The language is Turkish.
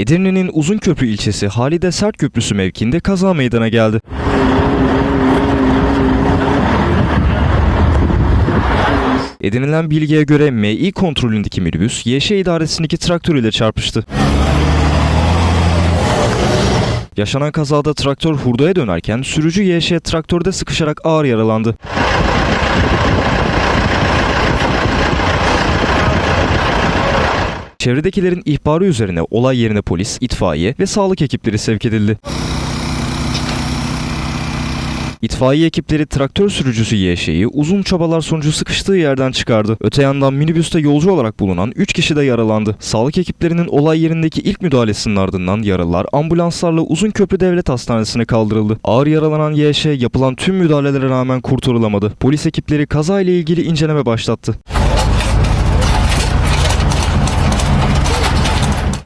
Edirne'nin Uzunköprü ilçesi Halide Sert Köprüsü mevkiinde kaza meydana geldi. Edinilen bilgiye göre Mİ kontrolündeki minibüs YŞ idaresindeki traktör ile çarpıştı. Yaşanan kazada traktör hurdaya dönerken sürücü YŞ traktörde sıkışarak ağır yaralandı. Çevredekilerin ihbarı üzerine olay yerine polis, itfaiye ve sağlık ekipleri sevk edildi. İtfaiye ekipleri traktör sürücüsü YŞ'yi uzun çabalar sonucu sıkıştığı yerden çıkardı. Öte yandan minibüste yolcu olarak bulunan 3 kişi de yaralandı. Sağlık ekiplerinin olay yerindeki ilk müdahalesinin ardından yaralılar ambulanslarla Uzunköprü Devlet Hastanesi'ne kaldırıldı. Ağır yaralanan YŞ yapılan tüm müdahalelere rağmen kurtarılamadı. Polis ekipleri kazayla ilgili inceleme başlattı.